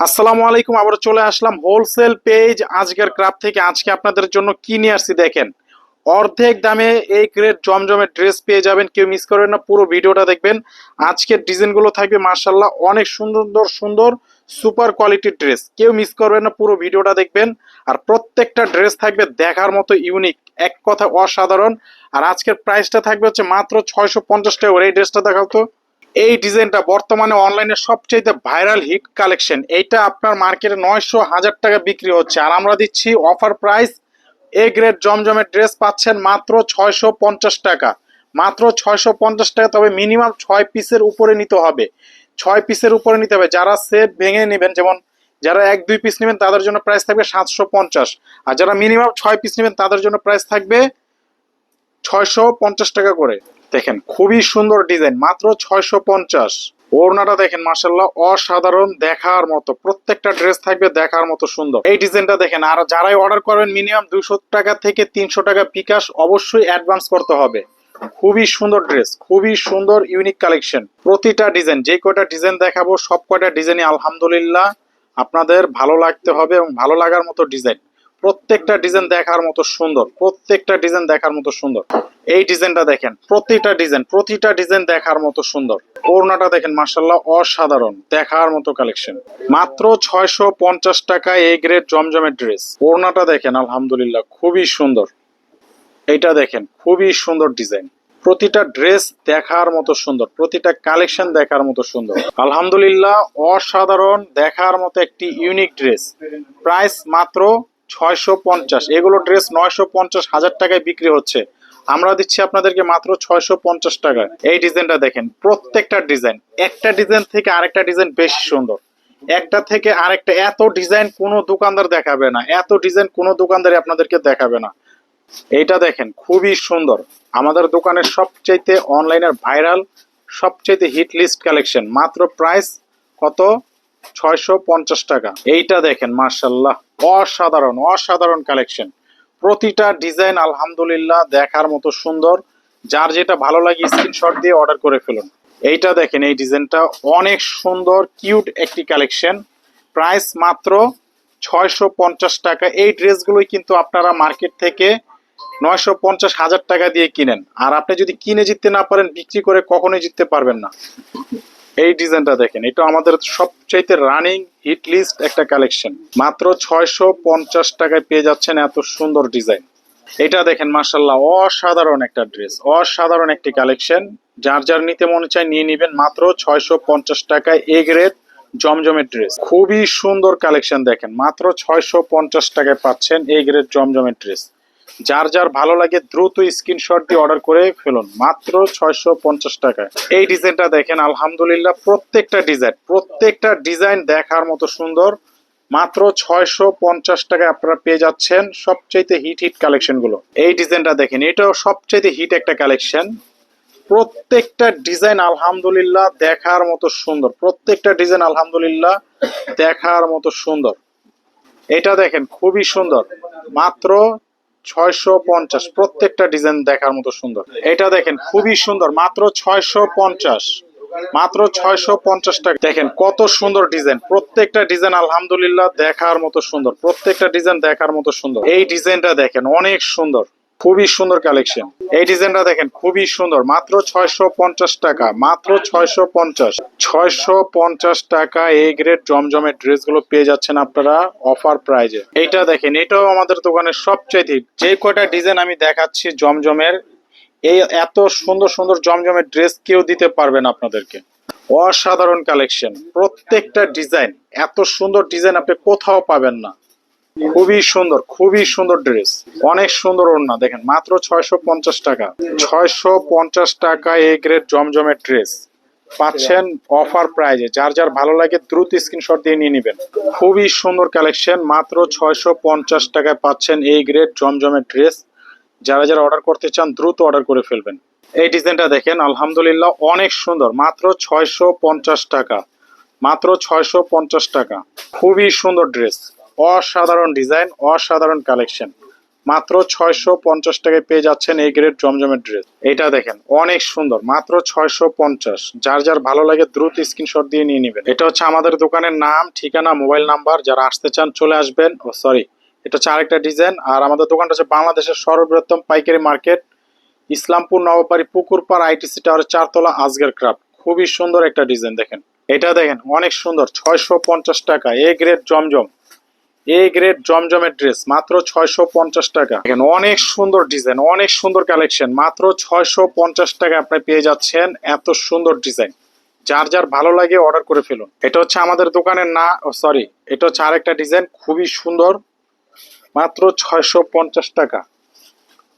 আসসালামু আলাইকুম আবার চলে আসলাম হোলসেল পেজ আজকের ক্রাফ থেকে। আজকে আপনাদের জন্য কি নিয়ে আসছি দেখেন। অর্ধেক দামে এই গ্রেড জমজমের ড্রেস পেয়ে যাবেন, কেউ মিস করবেন না, পুরো ভিডিওটা দেখবেন। আজকের ডিজাইনগুলো থাকবে মার্শাল্লাহ অনেক সুন্দর সুন্দর সুপার কোয়ালিটির ড্রেস কেউ মিস করবেন না, পুরো ভিডিওটা দেখবেন। আর প্রত্যেকটা ড্রেস থাকবে দেখার মতো ইউনিক এক কথা অসাধারণ। আর আজকের প্রাইসটা থাকবে হচ্ছে মাত্র ছয়শো পঞ্চাশ টাকা। এই ড্রেসটা দেখাও তো। এই ডিজাইনটা বর্তমানে অনলাইনে সবচেয়ে ভাইরাল হিট কালেকশন। এইটা আপনার মার্কেটে নয়শো হাজার টাকা বিক্রি হচ্ছে। আর আমরা দিচ্ছি অফার প্রাইস। এ গ্রেড জমজমের ড্রেস পাচ্ছেন মাত্র ছয়শো পঞ্চাশ টাকা। মাত্র ছয়শো পঞ্চাশ টাকা, তবে মিনিমাম ছয় পিসের উপরে নিতে হবে। ছয় পিসের উপরে নিতে হবে। যারা সেট ভেঙে নেবেন, যেমন যারা এক, দুই পিস নেবেন, তাদের জন্য প্রাইস থাকবে সাতশো পঞ্চাশ। আর যারা মিনিমাম ছয় পিস নেবেন, তাদের জন্য প্রাইস থাকবে ছয়শো পঞ্চাশ টাকা করে। দেখেন, খুবই সুন্দর ডিজাইন, মাত্র ছয়শো পঞ্চাশ। ওড়নাটা দেখেন মাসাল্লাহ অসাধারণ দেখার মতো, প্রত্যেকটা ড্রেস থাকবে দেখার মতো সুন্দর। এই ডিজাইনটা দেখেন, আর যারাই অর্ডার করবেন মিনিমাম দুশো টাকা থেকে তিনশো টাকা বিকাশ অবশ্যই অ্যাডভান্স করতে হবে। খুবই সুন্দর ড্রেস, খুবই সুন্দর, ইউনিক কালেকশন। প্রতিটা ডিজাইন, যে কয়টা ডিজাইন দেখাবো, সব কয়টা ডিজাইনই আলহামদুলিল্লাহ আপনাদের ভালো লাগতে হবে এবং ভালো লাগার মতো ডিজাইন। প্রত্যেকটা ডিজাইন দেখার মতো সুন্দর, প্রত্যেকটা ডিজাইন দেখার মতো সুন্দর। এই ডিজাইনটা দেখেন, প্রতিটা ডিজাইন প্রতিটা ডিজাইন দেখার মতো সুন্দর। ওড়নাটা দেখেন মার্শাল্লাহ অসাধারণ, দেখার মতো কালেকশন। মাত্র ছয়শো পঞ্চাশ টাকা এই গ্রেড জমজমের ড্রেস। ওড়নাটা দেখেন, আলহামদুলিল্লাহ, খুবই সুন্দর। এইটা দেখেন, খুবই সুন্দর ডিজাইন। প্রতিটা ড্রেস দেখার মতো সুন্দর, প্রতিটা কালেকশন দেখার মতো সুন্দর। আলহামদুলিল্লাহ, অসাধারণ, দেখার মতো একটি ইউনিক ড্রেস। প্রাইস মাত্র ছয়শো পঞ্চাশ। এগুলো ড্রেস নয়শো পঞ্চাশ, হাজার টাকায় বিক্রি হচ্ছে। আমরা দিচ্ছি আপনাদেরকে মাত্র ছয়শো পঞ্চাশ টাকায়। এই ডিজাইনটা দেখেন, প্রত্যেকটা ডিজাইন। একটা ডিজাইন থেকে আরেকটা ডিজাইন বেশি সুন্দর। একটা থেকে আরেকটা, এত ডিজাইন কোনো দোকানদার দেখাবে না। এত ডিজাইন কোনো দোকানদারই আপনাদেরকে দেখাবে না। এইটা দেখেন, খুবই সুন্দর। আমাদের দোকানের সবচাইতে অনলাইনের ভাইরাল সবচাইতে হিট লিস্ট কালেকশন মাত্র প্রাইস কত? ছয়শো পঞ্চাশ টাকা। এইটা দেখেন মার্শাল্লাহ অসাধারণ অসাধারণ কালেকশন। প্রতিটা ডিজাইন আলহামদুলিল্লাহ দেখার মতো সুন্দর। যার যেটা ভালো লাগে স্ক্রিনশট দিয়ে অর্ডার করে ফেলুন। এইটা দেখেন, এই ডিজাইনটা অনেক সুন্দর, কিউট একটি কালেকশন। প্রাইস মাত্র ছয়শো পঞ্চাশ টাকা। এই ড্রেসগুলোই কিন্তু আপনারা মার্কেট থেকে নয়শো পঞ্চাশ, হাজার টাকা দিয়ে কিনেন। আর আপনি যদি কিনে জিততে না পারেন, বিক্রি করে কখনোই জিততে পারবেন না। এই ডিজাইনটা দেখেন, এটা আমাদের সবচাইতে রানিং হিট লিস্ট একটা কালেকশন মাত্র ছয়শো পঞ্চাশ টাকায় পেয়ে যাচ্ছেন এত সুন্দর ডিজাইন। এটা দেখেন মার্শাল্লাহ অসাধারণ একটা ড্রেস অসাধারণ একটি কালেকশন যার যার নিতে মনে চায় নিয়ে নিবেন, মাত্র ছয়শো পঞ্চাশ টাকায় এ গ্রেড জমজমের ড্রেস খুবই সুন্দর কালেকশন দেখেন, মাত্র ছয়শো পঞ্চাশ টাকায় পাচ্ছেন এই গ্রেড জমজমের ড্রেস যার যার ভালো লাগে দ্রুত স্ক্রিনশট দিয়ে অর্ডার করে ফেলুন। মাত্র ছয়শো পঞ্চাশ টাকায়। এই ডিজাইনটা দেখেন, আলহামদুলিল্লাহ প্রত্যেকটা ডিজাইন প্রত্যেকটা ডিজাইন দেখার মতো সুন্দর। মাত্র ছয়শো পঞ্চাশ টাকায় আপনারা পেয়ে যাচ্ছেন সবচাইতে হিট হিট কালেকশনগুলো। এই ডিজাইনটা দেখেন, এটাও সবচাইতে হিট একটা কালেকশন প্রত্যেকটা ডিজাইন আলহামদুলিল্লাহ দেখার মতো সুন্দর। প্রত্যেকটা ডিজাইন আলহামদুলিল্লাহ দেখার মতো সুন্দর। এটা দেখেন, খুবই সুন্দর। মাত্র ছয়শো পঞ্চাশ। প্রত্যেকটা ডিজাইন দেখার মতো সুন্দর। এটা দেখেন, খুবই সুন্দর। মাত্র ছয়শো পঞ্চাশ। মাত্র ছয়শো পঞ্চাশ টাকা। দেখেন, কত সুন্দর ডিজাইন প্রত্যেকটা ডিজাইন আলহামদুলিল্লাহ দেখার মতো সুন্দর। প্রত্যেকটা ডিজাইন দেখার মতো সুন্দর। এই ডিজাইনটা দেখেন, অনেক সুন্দর। খুবই সুন্দর কালেকশন এই ডিজাইনটা দেখেন, খুবই সুন্দর। মাত্র ছয়শো পঞ্চাশ টাকা, মাত্র ছয়শো পঞ্চাশ। ছয়শো পঞ্চাশ টাকা এই গ্রেড জমজমের ড্রেসগুলো পেয়ে যাচ্ছেন আপনারা অফার প্রাইজে এইটা দেখেন, এটাও আমাদের দোকানের সবচাইতে যে কয়টা ডিজাইন আমি দেখাচ্ছি জমজমের, এই এত সুন্দর সুন্দর জমজমের ড্রেস কেউ দিতে পারবেন আপনাদেরকে। অসাধারণ কালেকশন প্রত্যেকটা ডিজাইন এত সুন্দর ডিজাইন আপনি কোথাও পাবেন না। খুবই সুন্দর খুবই সুন্দর ড্রেস অনেক সুন্দর ওড়না, দেখেন, মাত্র ছয়শো পঞ্চাশ টাকা। ছয়শো পঞ্চাশ টাকা এ গ্রেড জমজমের ড্রেস পাচ্ছেন অফার প্রাইজে যার যার ভালো লাগে দ্রুত স্ক্রিনশট দিয়ে নিয়ে নেবেন। খুবই সুন্দর কালেকশন মাত্র ছয়শো পঞ্চাশ টাকায় পাচ্ছেন এই গ্রেড জমজমের ড্রেস যারা যারা অর্ডার করতে চান, দ্রুত অর্ডার করে ফেলবেন। এই ডিজাইনটা দেখেন, আলহামদুলিল্লাহ অনেক সুন্দর, মাত্র ছয়শো পঞ্চাশ টাকা। মাত্র ছয়শো পঞ্চাশ টাকা। খুবই সুন্দর ড্রেস অসাধারণ ডিজাইন, অসাধারণ কালেকশন। মাত্র ছয়শো পঞ্চাশ টাকায় পেয়ে যাচ্ছেন এই গ্রেড জমজমের ড্রেস। এটা দেখেন, অনেক সুন্দর। মাত্র ছয়শো পঞ্চাশ। যার যার ভালো লাগে দ্রুত স্ক্রিনশট দিয়ে নিয়ে নেবেন। এটা হচ্ছে আমাদের দোকানের নাম, ঠিকানা, মোবাইল নাম্বার। যারা আসতে চান, চলে আসবেন। ও সরি এটা হচ্ছে আরেকটা ডিজাইন। আর আমাদের দোকানটা হচ্ছে বাংলাদেশের সর্ববৃহত্তম পাইকারি মার্কেট। ইসলামপুর নবপাড়ি পুকুরপাড়, আইটিসি টাওয়ারের চারতলা আজগের ক্রাফট। খুবই সুন্দর একটা ডিজাইন, দেখেন। এটা দেখেন, অনেক সুন্দর। ছয়শো পঞ্চাশ টাকা, A grade Zamzam. A grade জমজমের ড্রেস মাত্র ছয়শো পঞ্চাশ টাকা। দেখেন, অনেক সুন্দর ডিজাইন অনেক সুন্দর কালেকশন মাত্র ছয়শো পঞ্চাশ টাকা আপনি পেয়ে যাচ্ছেন এত সুন্দর ডিজাইন যার যার ভালো লাগে অর্ডার করে ফেলুন। এটা হচ্ছে আমাদের দোকানের না সরি এটা হচ্ছে আরেকটা ডিজাইন খুবই সুন্দর, মাত্র ছয়শো পঞ্চাশ টাকা।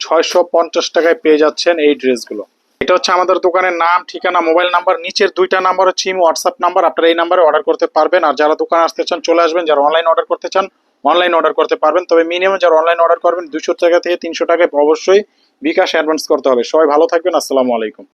ছয়শো পঞ্চাশ টাকায় পেয়ে যাচ্ছেন এই ড্রেসগুলো এটা হচ্ছে আমাদের দোকানের নাম, ঠিকানা, মোবাইল নাম্বার, নিচের দুইটা নাম্বার হচ্ছে ইমো হোয়াটসঅ্যাপ নাম্বার, আপনারা এই নাম্বারে অর্ডার করতে পারবেন। আর যারা দোকানে আসতে চান, চলে আসবেন। যারা অনলাইন অর্ডার করতে চান অনলাইন অর্ডার করতে পারবেন। তবে মিনিমাম যারা অনলাইন অর্ডার করবেন দুশো টাকা থেকে তিনশো টাকায় অবশ্যই বিকাশ অ্যাডভান্স করতে হবে। সবাই ভালো থাকবেন। আসসালামু আলাইকুম।